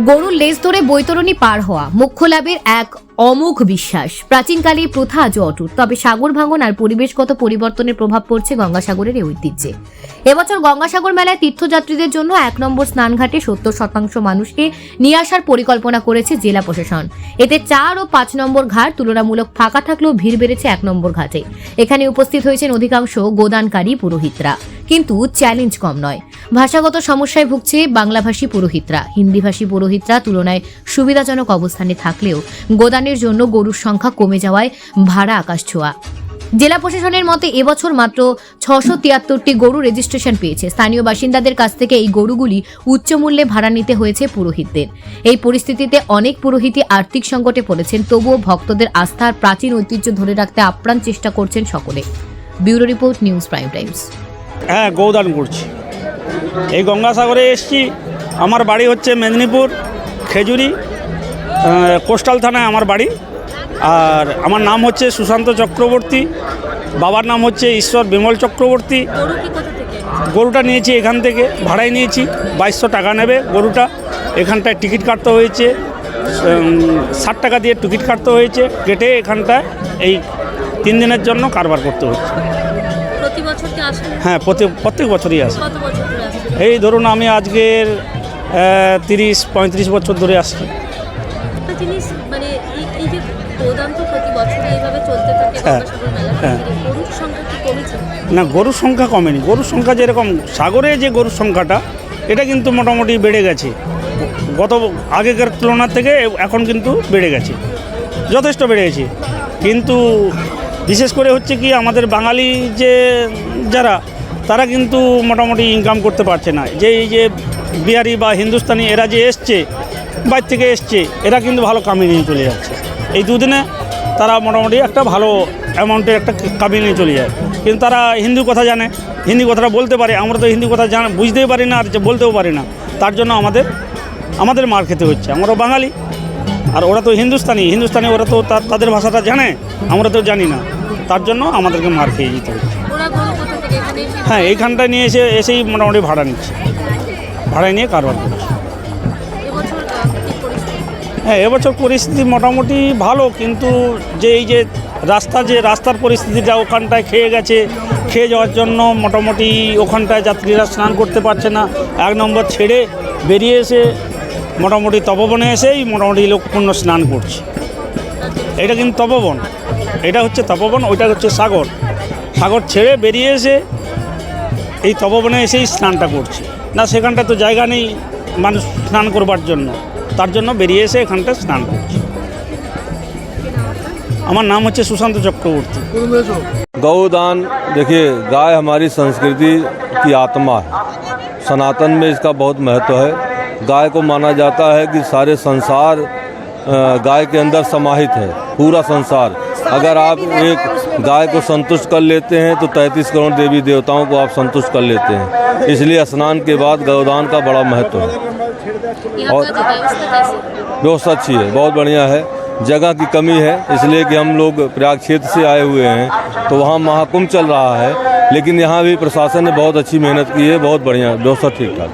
গরুর লেজ ধরে বৈতরণী পার হওয়া মুখ্য লাভের এক অমোঘ বিশ্বাস। প্রাচীনকালে প্রথা আজও অটুট, তবে সাগর ভাঙন আর পরিবেশগত পরিবর্তনের প্রভাব পড়ছে গঙ্গাসাগরের এই ঐতিহ্যে। এবছর গঙ্গাসাগর মেলায় তীর্থযাত্রীদের জন্য এক নম্বর স্নানঘাটে সত্তর শতাংশ মানুষকে নিয়ে আসার পরিকল্পনা করেছে জেলা প্রশাসন। এতে চার ও পাঁচ নম্বর ঘাট তুলনামূলক ফাঁকা থাকলেও ভিড় বেড়েছে এক নম্বর ঘাটে। এখানে উপস্থিত হয়েছেন অধিকাংশ গোদানকারী পুরোহিতরা। কিন্তু চ্যালেঞ্জ কম নয়। ভাষাগত সমস্যায় ভুগছে বাংলাভাষী পুরোহিতরা। হিন্দিভাষী পুরোহিতরা তুলনায় সুবিধাজনক অবস্থানে থাকলেও গোদানের জন্য গরুর সংখ্যা কমে যাওয়ায় ভাড়া আকাশ ছোঁয়া। জেলা প্রশাসনের মতে এবছর মাত্র ছশো তিয়াত্তরটি গরু রেজিস্ট্রেশন পেয়েছে। স্থানীয় বাসিন্দাদের কাছ থেকে এই গরুগুলি উচ্চ মূল্যে ভাড়া নিতে হয়েছে পুরোহিতদের। এই পরিস্থিতিতে অনেক পুরোহিতই আর্থিক সংকটে পড়েছেন, তবুও ভক্তদের আস্থার প্রাচীন ঐতিহ্য ধরে রাখতে আপ্রাণ চেষ্টা করছেন সকলে। Bureau report, news prime times. হ্যাঁ গৌদান করছি। এই গঙ্গাসাগরে এসছি। আমার বাড়ি হচ্ছে মেদিনীপুর, খেজুরি কোস্টাল থানায় আমার বাড়ি। আর আমার নাম হচ্ছে সুশান্ত চক্রবর্তী বাবার নাম হচ্ছে ঈশ্বর বিমল চক্রবর্তী। গরুটা নিয়েছি এখান থেকে ভাড়ায় নিয়েছি বাইশশো টাকা নেবে গরুটা। এখানটায় টিকিট কাটতে হয়েছে ষাট টাকা দিয়ে টিকিট কাটতে হয়েছে কেটে এখানটায় এই তিন দিনের জন্য কারবার করতে হচ্ছে হ্যাঁ প্রতি প্রত্যেক বছরই আসে। এই ধরুন আমি আজকের তিরিশ পঁয়ত্রিশ বছর ধরে আসছি। জিনিস মানে এই যে প্রতি বছরই এইভাবে চলতে থাকে হ্যাঁ, হ্যাঁ। গরুর সংখ্যা কি কমেছে? না গরুর সংখ্যা কমেনি। গরুর সংখ্যা যেরকম সাগরে যে গরুর সংখ্যাটা এটা কিন্তু মোটামুটি বেড়ে গেছে। গত আগেকার তুলনার থেকে এখন কিন্তু বেড়ে গেছে। যথেষ্ট বেড়ে গেছে কিন্তু বিশেষ করে হচ্ছে কি আমাদের বাঙালি যে যারা তারা কিন্তু মোটামুটি ইনকাম করতে পারছে না। যে এই যে বিহারি বা হিন্দুস্তানি এরা যে এসছে বাইর থেকে এসছে এরা কিন্তু ভালো কামিয়ে নিয়ে চলে যাচ্ছে। এই দুদিনে তারা মোটামুটি একটা ভালো অ্যামাউন্টের একটা কামিয়ে নিয়ে চলে যায়। কিন্তু তারা হিন্দি কথা জানে হিন্দি কথাটা বলতে পারে। আমরা তো হিন্দি কথা জান বুঝতেই পারি না আর যে বলতেও পারি না। তার জন্য আমাদের আমাদের মার খেতে হচ্ছে। আমরা বাঙালি আর ওরা তো হিন্দুস্তানি। হিন্দুস্তানি ওরা তো তাদের ভাষাটা জানে আমরা তো জানি না। তার জন্য আমাদেরকে মার খেয়ে যেতে হচ্ছে। হ্যাঁ এইখানটা নিয়ে এসে এসেই মোটামুটি ভাড়া নিচ্ছে। ভাড়ায় নিয়ে কারবার করছে। হ্যাঁ এবছর পরিস্থিতি মোটামুটি ভালো, কিন্তু যে এই যে রাস্তা, যে রাস্তার পরিস্থিতিটা ওখানটায় খেয়ে গেছে, খেয়ে যাওয়ার জন্য মোটামুটি ওখানটায় যাত্রীরা স্নান করতে পারছে না। এক নম্বর ছেড়ে বেরিয়ে এসে মোটামুটি তপবনে এসেই মোটামুটি লোকপূর্ণ স্নান করছে। এটা কিন্তু তপবন। এটা হচ্ছে তপবন, ওইটা হচ্ছে সাগর। সাগর ছেড়ে বেরিয়ে এসে এই তপবনে এসেই স্নানটা করছে। না সেখানটা তো জায়গা নেই মানুষ স্নান করবার জন্য। তার জন্য বেরিয়ে এসে এখানটা স্নান করছে আমার নাম হচ্ছে সুশান্ত চক্রবর্তী गौदान देखिए गाय हमारी संस्कृति की आत्मा है सनातन में इसका बहुत महत्व है गाय को माना जाता है कि सारे संसार अ, गाय के अंदर समाहित है पूरा संसार अगर आप एक गाय को संतुष्ट कर लेते हैं तो तैंतीस करोड़ देवी देवताओं को आप संतुष्ट कर लेते हैं इसलिए स्नान के बाद गौदान का बड़ा महत्व है यहाँ और- व्यवस्था अच्छी है, बहुत बढ़िया है। जगह की कमी है, इसलिए कि हम लोग प्रयाग क्षेत्र से आए हुए हैं। तो वहाँ महाकुंभ चल रहा है, लेकिन यहाँ भी प्रशासन ने बहुत अच्छी मेहनत की है, बहुत बढ़िया, व्यवस्था ठीक ठाक